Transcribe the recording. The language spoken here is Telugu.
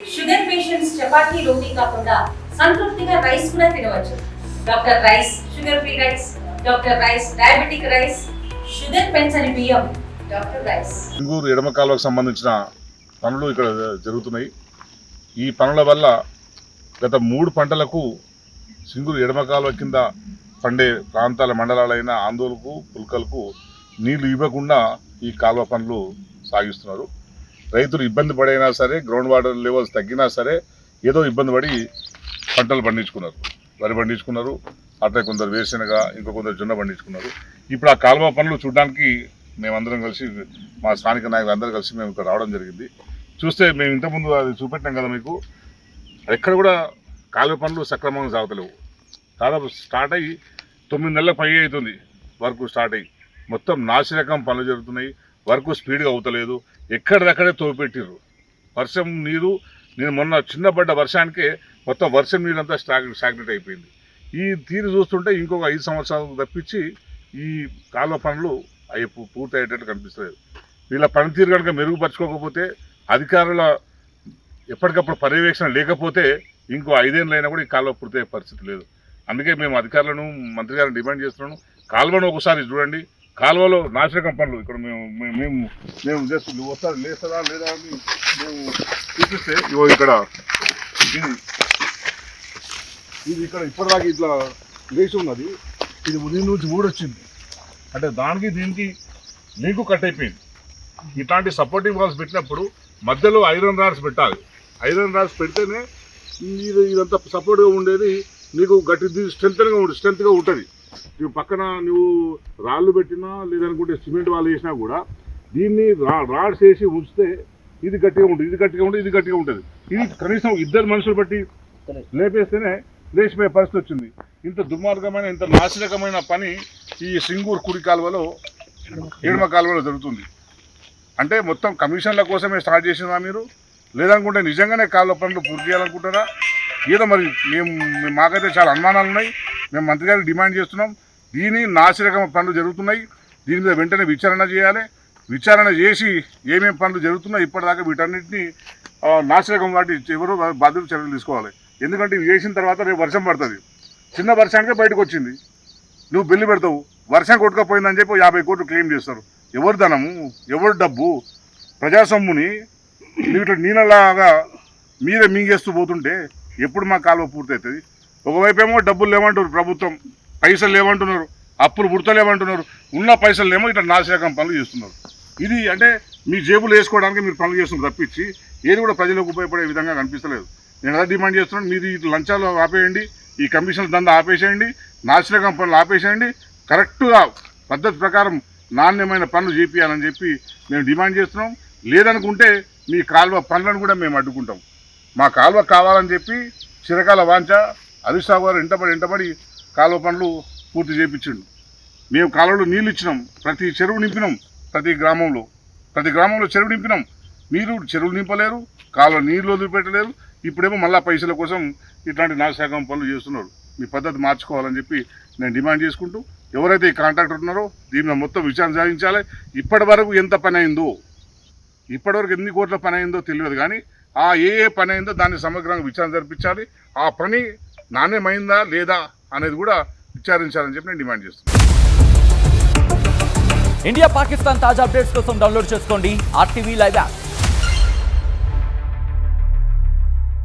షుగర్ పేషెంట్స్ చపాతీ రోటీ కాకుండా సంతృప్తిగా రైస్ కూడా తినవచ్చు. Doctor rice sugar free rice doctor rice diabetic rice sugar పెంచని బియ్యం డాక్టర్ రైస్. సింగూరు ఎడమ కాలువకు సంబంధించిన పనులు ఇక్కడ జరుగుతున్నాయి. ఈ పనుల వల్ల గత మూడు పంటలకు సింగూరు ఎడమ కాలువ కింద పండే ప్రాంతాల మండలాలైన ఆందోళకు పుల్కలకు నీళ్ళు ఇవ్వకుండా ఈ కాలువ పనులు సాగిస్తున్నారు. రైతులు ఇబ్బంది పడైనా సరే గ్రౌండ్ వాటర్ లెవెల్స్ తగ్గినా సరే ఏదో ఇబ్బంది పడి పంటలు పండించుకున్నారు. వరి పండించుకున్నారు అట్లా కొందరు వేరుశనగ ఇంకో కొందరు జొన్న పండించుకున్నారు. ఇప్పుడు ఆ కాలువ పనులు చూడడానికి మేమందరం కలిసి మా స్థానిక నాయకులు అందరూ కలిసి మేము ఇక్కడ రావడం జరిగింది. చూస్తే మేము ఇంతకుముందు అది చూపెట్టాం కదా మీకు ఎక్కడ కూడా కాలువ పనులు సక్రమంగా సాగుతలేవు. దాదాపు స్టార్ట్ అయ్యి తొమ్మిది నెలల పై అవుతుంది వర్క్ స్టార్ట్ అయ్యి. మొత్తం నాసిరకం పనులు జరుగుతున్నాయి. వర్క్ స్పీడ్గా అవుతలేదు. ఎక్కడిదక్కడే తోపెట్టిర్రు. వర్షం నీరు నేను మొన్న చిన్నపడ్డ వర్షానికే మొత్తం వర్షం నీరు అంతా స్టాగ్ స్టాగ్నెట్ అయిపోయింది. ఈ తీరు చూస్తుంటే ఇంకొక ఐదు సంవత్సరాలు తప్పించి ఈ కాలువ పనులు అవి పూర్తయ్యేటట్టు కనిపిస్తలేదు. వీళ్ళ పనితీరు కనుక మెరుగుపరచుకోకపోతే అధికారుల ఎప్పటికప్పుడు పర్యవేక్షణ లేకపోతే ఇంకో ఐదేళ్ళైనా కూడా ఈ కాలువ పూర్తయ్యే పరిస్థితి లేదు. అందుకే మేము అధికారులను మంత్రి గారిని డిమాండ్ చేస్తున్నాను. కాలువను ఒకసారి చూడండి. కాలువలో నాశనకం పనులు. ఇక్కడ మేము మేము- మేము మేము జస్ట్ నువ్వు వస్తారు లేస్తారా లేదా అని మేము చూపిస్తే ఇగో ఇక్కడ ఇది. ఇది ఇక్కడ ఇప్పటిదాకా ఇట్లా లేచి ఉన్నది. ఇది ఉదయం నుంచి ఊడొచ్చింది అంటే దానికి దీనికి లింకు కట్ అయిపోయింది. ఇట్లాంటి సపోర్టింగ్ వాల్స్ పెట్టినప్పుడు మధ్యలో ఐరన్ రాడ్స్ పెట్టాలి. ఐరన్ రాడ్స్ పెడితేనే ఇది ఇదంతా సపోర్ట్గా ఉండేది. నీకు గట్టి స్ట్రెంత్గా ఉంటుంది స్ట్రెంత్గా ఉంటుంది. నువ్వు పక్కన నువ్వు రాళ్ళు పెట్టినా లేదనుకుంటే సిమెంట్ వాళ్ళు వేసినా కూడా దీన్ని రా రాడ్స్ వేసి ఉంచితే ఇది గట్టిగా ఉంటుంది ఇది గట్టిగా ఉంటుంది ఇది గట్టిగా ఉంటుంది. ఇది కనీసం ఇద్దరు మనుషులు బట్టి లేపేస్తేనే లేచిపోయే పరిస్థితి వచ్చింది. ఇంత దుర్మార్గమైన ఇంత నాశనకమైన పని ఈ సింగూరు కుడి కాలువలో ఎడమ కాలువలో జరుగుతుంది. అంటే మొత్తం కమిషన్ల కోసమే స్టార్ట్ చేసినా మీరు? లేదనుకుంటే నిజంగానే కాలువ పనులు పూర్తి చేయాలనుకుంటారా ఏదో మరి మేము- మాకైతే చాలా అనుమానాలు ఉన్నాయి మేము మంత్రి గారికి డిమాండ్ చేస్తున్నాం. దీని నాసిరకం పనులు జరుగుతున్నాయి. దీని మీద వెంటనే విచారణ చేయాలి. విచారణ చేసి ఏమేమి పనులు జరుగుతున్నాయి ఇప్పటిదాకా వీటన్నిటిని నాసిరకం వాటి ఎవరు బాధ్యత చర్యలు తీసుకోవాలి. ఎందుకంటే ఇవి చేసిన తర్వాత రేపు వర్షం పడుతుంది. చిన్న వర్షానికే బయటకు వచ్చింది. నువ్వు బిల్లు పెడతావు. వర్షం కొట్టుకపోయిందని చెప్పి యాభై కోట్లు క్లెయిమ్ చేస్తారు. ఎవరు ధనము? ఎవరు డబ్బు? ప్రజాసొమ్ముని నువ్వు నీళ్ళలాగా మీరే మింగేస్తూ పోతుంటే ఎప్పుడు మా కాలువ పూర్తవుతుంది? ఒకవైపు ఏమో డబ్బులు లేవంటున్నారు ప్రభుత్వం పైసలు లేవంటున్నారు అప్పులు పుడతలేమంటున్నారు ఉన్న పైసలు ఏమో ఇట్లా నాశరకం పనులు చేస్తున్నారు. ఇది అంటే మీ జేబులు వేసుకోవడానికి మీరు పనులు చేస్తున్నారు తప్పించి ఏది కూడా ప్రజలకు ఉపయోగపడే విధంగా కనిపిస్తలేదు. నేను అదే డిమాండ్ చేస్తున్నాను మీరు ఇది లంచాలు ఆపేయండి ఈ కమిషన్ దందా ఆపేసేయండి నాశరకం పనులు ఆపేసేయండి కరెక్ట్గా పద్ధతి ప్రకారం నాణ్యమైన పనులు చేపియాలని చెప్పి మేము డిమాండ్ చేస్తున్నాం. లేదనుకుంటే మీ కాలువ పనులను కూడా మేము అడ్డుకుంటాం. మా కాలువ కావాలని చెప్పి చిరకాల వాంచ హరీష్ రావు గారు ఇంటబడి ఇంటబడి కాలువ పనులు పూర్తి చేయించిండు. మేము కాలువలో నీళ్ళు ఇచ్చినాం. ప్రతి చెరువు నింపినాం. ప్రతి గ్రామంలో. ప్రతి గ్రామంలో చెరువు నింపినాం. మీరు చెరువులు నింపలేరు కాలువ నీళ్ళు వదిలిపెట్టలేరు. ఇప్పుడేమో మళ్ళా పైసల కోసం ఇట్లాంటి నాశకం పనులు చేస్తున్నారు. మీ పద్ధతి మార్చుకోవాలని చెప్పి నేను డిమాండ్ చేసుకుంటూ ఎవరైతే ఈ కాంట్రాక్టర్ ఉన్నారో దీని మొత్తం విచారణ సాధించాలి. ఇప్పటి వరకు ఎంత పని అయిందో ఇప్పటివరకు ఎన్ని కోట్ల పని అయిందో తెలియదు కానీ ఆ ఏ ఏ పని అయిందో దాన్ని సమగ్రంగా విచారణ జరిపించాలి. ఆ పని నాణ్యమైందా లేదా అనేది కూడా విచారించాలని చెప్పి నేను డిమాండ్ చేస్తున్నాను. ఇండియా పాకిస్తాన్ తాజా అప్డేట్స్ కోసం డౌన్లోడ్ చేసుకోండి ఆర్టీవీ లైవ్ యాప్.